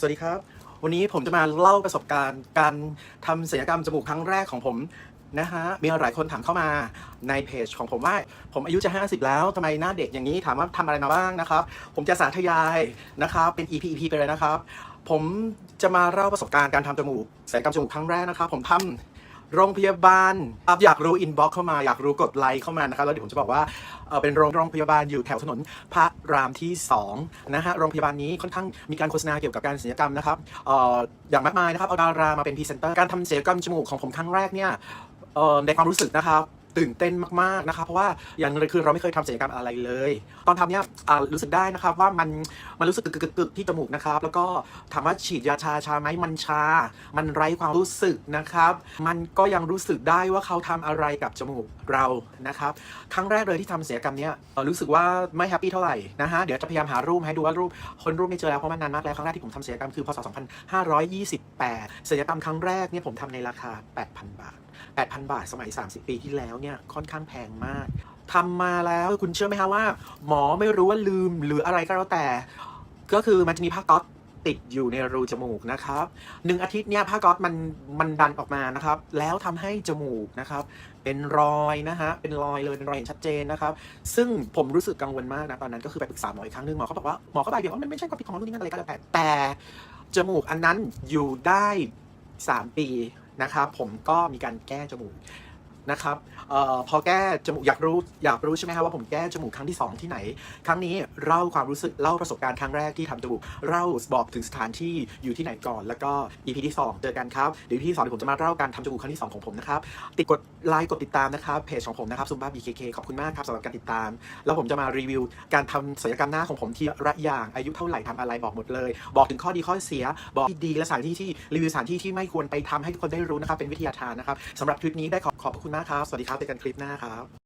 สวัสดีครับ วันนี้ผมจะมาเล่าประสบการณ์การทำศัลยกรรมจมูกครั้งแรกของผมนะฮะ มีหลายคนถามเข้ามาในเพจของผมว่า ผมอายุจะ 50 แล้วทำไมหน้าเด็กอย่างนี้ถามว่าทำอะไรมาบ้างนะครับ ผมจะสาธยายนะครับ เป็น EP EP ไปเลยนะครับ ผมจะมาเล่าประสบการณ์การทำจมูกศัลยกรรมจมูกครั้งแรกนะครับ ผมทำ โรงพยาบาล อยากรู้อินบ็อกเข้ามาอยากรู้กดไลค์เข้ามานะครับแล้วเดี๋ยวผมจะบอกว่าเอ่อเป็นโรงโรงพยาบาลอยู่แถวถนนพระรามที่2นะฮะโรงพยาบาลนี้ค่อนข้างมีการโฆษณาเกี่ยวกับการศัลยกรรมนะครับเอ่ออย่างมากมายนะครับเอาดารามาเป็นพรีเซนเตอร์การทำศัลยกรรมจมูกของผมครั้งแรกเนี่ยเอ่อในความรู้สึกนะครับ ตื่นเต้นมากๆนะครับเพราะว่าอย่างเลยคือเราไม่เคยทำศัลยกรรมอะไรเลย ตอนทำเนี่ยอ่ารู้สึกได้นะครับว่ามันมันรู้สึกกึกกึกกึกที่จมูกนะครับ แล้วก็ถามว่าฉีดยาชาชาไหมมันชา มันไร้ความรู้สึกนะครับ มันก็ยังรู้สึกได้ว่าเขาทำอะไรกับจมูกเรานะครับครั้งแรกเลยที่ทำศัลยกรรมเนี้ยรู้สึกว่าไม่แฮปปี้เท่าไหร่นะฮะเดี๋ยวจะพยายามหารูปให้ดูว่ารูปคนรูปไม่เจอแล้วเพราะมันนานมากแล้วครั้งแรกที่ผมทำศัลยกรรมคือพศ2528ศัลยกรรมครั้งแรกเนี่ยผมทำในราคา 8,000 บาท 8,000 บาทสมัย 30 ปีที่แล้วเนี่ยค่อนข้างแพงมากทำมาแล้วคุณเชื่อไหมฮะว่า หมอไม่รู้ว่าลืมหรืออะไรก็แล้วแต่ ก็คือมันจะมีผ้าก๊อซติดอยู่ในรูจมูกนะครับหนึ่งอาทิตย์เนี่ยผ้าก๊อซมันมันดันออกมานะครับ แล้วทำให้จมูกนะครับ เป็นรอยนะฮะเป็นรอยเลยเป็นรอยเห็นชัดเจนนะครับ ซึ่งผมรู้สึกกังวลมากนะตอนนั้นก็คือไปปรึกษาหมออีกครั้งหนึงหมอเขาบอกว่าหมอก็บายเบี่ยงว่ามันไม่ใช่ความผิดของรานู่นนี่นั่นอะไรก็แล้วแต่แต่จมูกอันนั้นอยู่ได้ 3 ปี นะครับผมก็มีการแก้จมูก นะครับออพอแก้จมูกอยากรู้อยากรู้ใช่ไหมครับว่าผมแก้จมูกครั้งที่ 2 ที่ไหน ครั้งนี้เล่าความรู้สึกเล่าประสบการณ์ครั้งแรกที่ทำจมูกเล่าบอกถึงสถานที่อยู่ที่ไหนก่อน แล้วก็ EP ที่ 2 เจอกันครับเดี๋ยว EP ที่2เดี๋ยวผมจะมาเล่าการทำจมูกครั้งที่ 2 ของผมนะครับติดกดไลค์กดติดตามนะครับเพจของผมนะครับซุมบ้า BKK ขอบคุณมากครับสำหรับการติดตาม แล้วผมจะมารีวิว การทำศัลยกรรมหน้าของผมทีละอย่างอายุเท่าไหร่ทำอะไรบอกหมดเลย บอกถึงข้อดีข้อเสีย บอกที่ดีและสถานที่ที่รีวิวสถานที่ที่ไม่ควรไปทำให้ทุกคนได้รู้นะครับเป็นวิทยาทานนะครับสำหรับคลิปนี้ได้ขอขอบคุณมากครับ สวัสดีครับเจอกันคลิปหน้าครับ